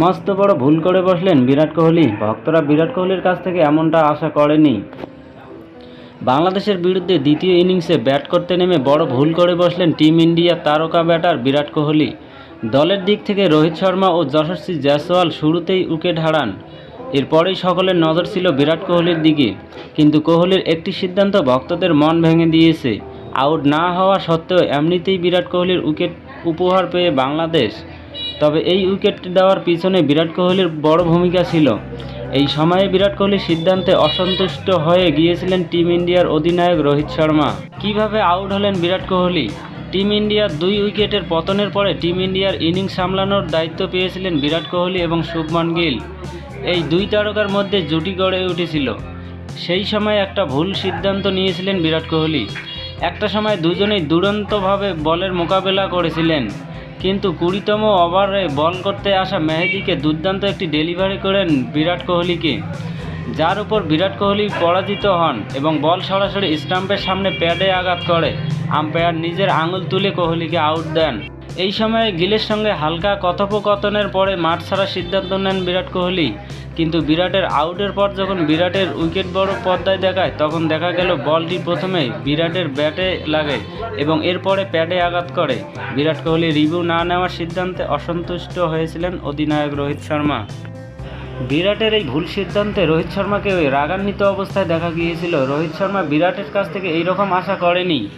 মস্ত বড় ভুল করে বসলেন বিরাট কোহলি। ভক্তরা বিরাট কোহলির কাছ থেকে এমনটা আশা করেনি। বাংলাদেশের বিরুদ্ধে দ্বিতীয় ইনিংসে ব্যাট করতে নেমে বড় ভুল করে বসলেন টিম ইন্ডিয়া তারকা ব্যাটার বিরাট কোহলি। দলের দিক থেকে রোহিত শর্মা ও যশস্বী জয়সওয়াল শুরুতেই উইকেট হারান। এরপরেই সকলের নজর ছিল বিরাট কোহলির দিকে। কিন্তু কোহলির একটি সিদ্ধান্ত ভক্তদের মন ভেঙে দিয়েছে। আউট না হওয়া সত্ত্বেও এমনিতেই বিরাট কোহলির উইকেট উপহার পেয়ে বাংলাদেশ তবে এই উইকেট দেওয়ার পিছনে বিরাট কোহলির বড় ভূমিকা ছিল। এই সময়ে বিরাট কোহলির সিদ্ধান্তে অসন্তুষ্ট হয়ে গিয়েছিলেন টিম ইন্ডিয়ার অধিনায়ক রোহিত শর্মা। কীভাবে আউট হলেন বিরাট কোহলি? টিম ইন্ডিয়ার দুই উইকেটের পতনের পরে টিম ইন্ডিয়ার ইনিংস সামলানোর দায়িত্ব পেয়েছিলেন বিরাট কোহলি এবং শুভমন গিল। এই দুই তারকার মধ্যে জুটি গড়ে উঠেছিল। সেই সময় একটা ভুল সিদ্ধান্ত নিয়েছিলেন বিরাট কোহলি। একটা সময় দুজনেই দুরন্তভাবে বলের মোকাবেলা করেছিলেন। কিন্তু কুড়িতম ওভারে বল করতে আসা মেহেদিকে দুর্দান্ত একটি ডেলিভারি করেন বিরাট কোহলিকে। যার উপর বিরাট কোহলি পরাজিত হন এবং বল সরাসরি স্টাম্পের সামনে প্যাডে আঘাত করে। আম্পায়ার নিজের আঙুল তুলে কোহলিকে আউট দেন। এই সময়ে গিলের সঙ্গে হালকা কথোপকথনের পরে মাঠ ছাড়ার সিদ্ধান্ত নেন বিরাট কোহলি। কিন্তু বিরাটের আউটের পর যখন বিরাটের উইকেট বড় পর্দায় দেখায়, তখন দেখা গেল বলটি প্রথমে বিরাটের ব্যাটে লাগে এবং এরপরে প্যাডে আঘাত করে। বিরাট কোহলি রিভিউ না নেওয়ার সিদ্ধান্তে অসন্তুষ্ট হয়েছিলেন অধিনায়ক রোহিত শর্মা। বিরাটের এই ভুল সিদ্ধান্তে রোহিত শর্মাকে রাগান্বিত অবস্থায় দেখা গিয়েছিল। রোহিত শর্মা বিরাটের কাছ থেকে এই রকম আশা করেনি।